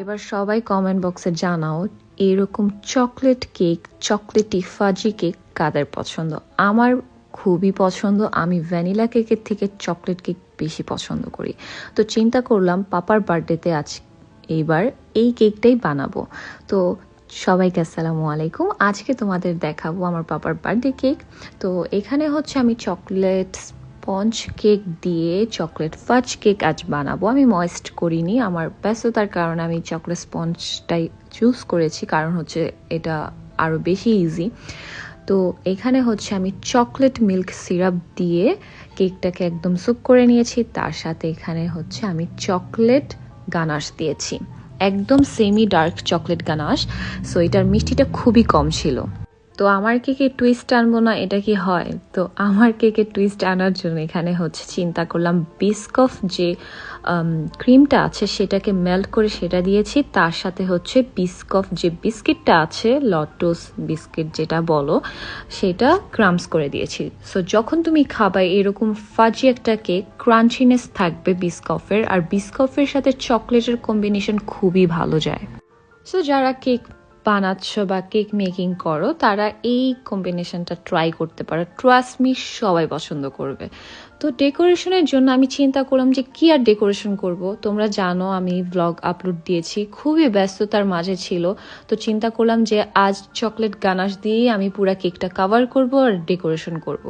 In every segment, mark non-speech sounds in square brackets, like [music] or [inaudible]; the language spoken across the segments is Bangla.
এবার সবাই কমেন্ট বক্সে জানাও, এরকম chocolate cake chocolaty fudgy cake কাদের পছন্দ? আমার খুবই পছন্দ, আমি ভ্যানিলা কেকের থেকে চকলেট কেক বেশি পছন্দ করি। তো চিন্তা করলাম পাপার বার্থডেতে আজ এইবার এই কেকটাই বানাবো। তো সবাইকে আসসালামু আলাইকুম। আজকে তোমাদের দেখাবো আমার পাপার বার্থডে কেক তো এখানে হচ্ছে আমি চকলেট স্পঞ্জ কেক দিয়ে চকলেট, ফাজ কেক আজ বানাবো। আমি ময়েস্ট করিনি, আমার ব্যস্ততার কারণে আমি চকলেট স্পঞ্জটাই চুজ করেছি, কারণ হচ্ছে এটা আরও বেশি ইজি তো এখানে হচ্ছে আমি চকলেট মিল্ক সিরাপ দিয়ে কেকটাকে একদম সুপ করে নিয়েছি, তার সাথে এখানে হচ্ছে আমি চকলেট গানাশ দিয়েছি। একদম semi dark chocolate ganache so এটার মিষ্টিটা খুবই কম ছিল। তো আমার কেকে টুইস্ট আনব না, এটা কি হয়? তো আমার কেকে টুইস্ট আনার জন্য এখানে হচ্ছে চিন্তা করলাম বিস্কফ যে ক্রিমটা আছে সেটাকে মেল্ট করে সেটা দিয়েছি, তার সাথে হচ্ছে বিস্কফ যে বিস্কিটটা আছে লটোস বিস্কিট যেটা বলো, সেটা ক্রামস করে দিয়েছি। সো যখন তুমি খাবা, এরকম ফাজি একটা কেক ক্রাঞ্চিনেস থাকবে বিস্কফের আর বিস্কফের সাথে চকলেটের কম্বিনেশন খুবই ভালো যায়। সো যারা কেক বানাচ্ছ বা কেক মেকিং করো, তারা এই কম্বিনেশনটা ট্রাই করতে পারো। ট্রাস্ট মি সবাই পছন্দ করবে। তো ডেকোরেশনের জন্য আমি চিন্তা করলাম যে কি আর ডেকোরেশন করব? তোমরা জানো আমি ব্লগ আপলোড দিয়েছি, খুবই ব্যস্ততার মাঝে ছিল। তো চিন্তা করলাম যে আজ চকলেট গানাশ দিয়েই আমি পুরা কেকটা কাভার করব আর ডেকোরেশন করব।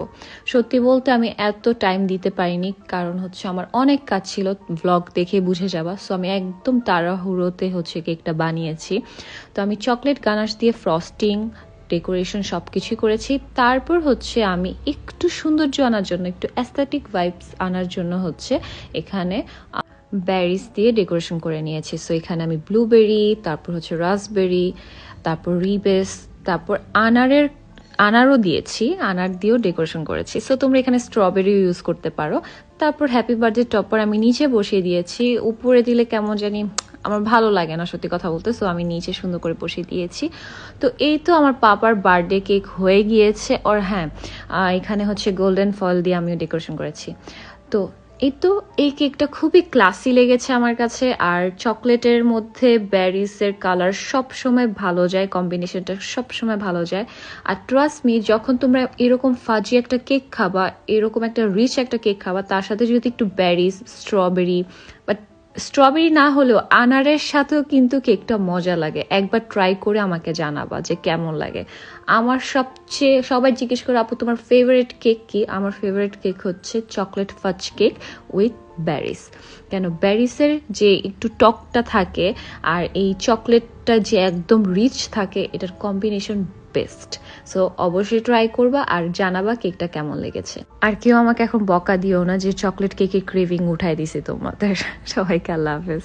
সত্যি বলতে আমি এত টাইম দিতে পারিনি, কারণ হচ্ছে আমার অনেক কাজ ছিল ব্লগ দেখে বুঝে যাবা সো আমি একদম তাড়াহুড়োতে হচ্ছে কেকটা বানিয়েছি। তো আমি চকলেট গানাশ দিয়ে ফ্রস্টিং ডেকোরেশন সব কিছুই করেছি। তারপর হচ্ছে আমি একটু সৌন্দর্য আনার জন্য, একটু অ্যাস্থেটিক ভাইবস আনার জন্য হচ্ছে এখানে ব্যারিস দিয়ে ডেকোরেশন করে নিয়েছি। সো এখানে আমি ব্লুবেরি তারপর হচ্ছে রাসবেরি তারপর রিবেস তারপর আনারের, আনারও দিয়েছি, আনার দিয়েও ডেকোরেশন করেছি। সো তোমরা এখানে স্ট্রবেরিও ইউজ করতে পারো। তারপর হ্যাপি বার্থডে টপার আমি নিচে বসিয়ে দিয়েছি। উপরে দিলে কেমন জানি আমার ভালো লাগে না সত্যি কথা বলতে সো আমি নিচে সুন্দর করে বসিয়ে দিয়েছি। তো এই তো আমার পাপার বার্থডে কেক হয়ে গিয়েছে আর হ্যাঁ এখানে হচ্ছে গোল্ডেন ফল দিয়ে আমিও ডেকোরেশন করেছি। তো এই তো, এই কেকটা খুবই ক্লাসি লেগেছে আমার কাছে, আর চকলেটের মধ্যে ব্যারিসের কালার সব সময় ভালো যায় কম্বিনেশনটা সব সময় ভালো যায়। আর ট্রাস্ট মি যখন তোমরা এরকম ফাজি একটা কেক খাবা, এরকম একটা রিচ একটা কেক খাবা, তার সাথে যদি একটু ব্যারিস স্ট্রবেরি বা স্ট্রবেরি না হলেও আনারের সাথেও কিন্তু কেকটা মজা লাগে। একবার ট্রাই করে আমাকে জানাবা যে কেমন লাগে। আমার সবচেয়ে, সবাই জিজ্ঞেস করে, আপু, তোমার ফেভারিট কেক কি? আমার ফেভারিট কেক হচ্ছে chocolate fudge cake with berries কেন? ব্যারিসের যে একটু টকটা থাকে আর এই চকলেটটা যে একদম রিচ থাকে, এটার কম্বিনেশন বেস্ট সো অবশ্যই ট্রাই করবা আর জানাবা কেকটা কেমন লেগেছে। আর কেউ আমাকে এখন বকা দিও না যে চকলেট কেকের ক্রেভিং উঠাই দিছে তোমাদের। [laughs] সবাইকে আল্লাহ হাফেজ।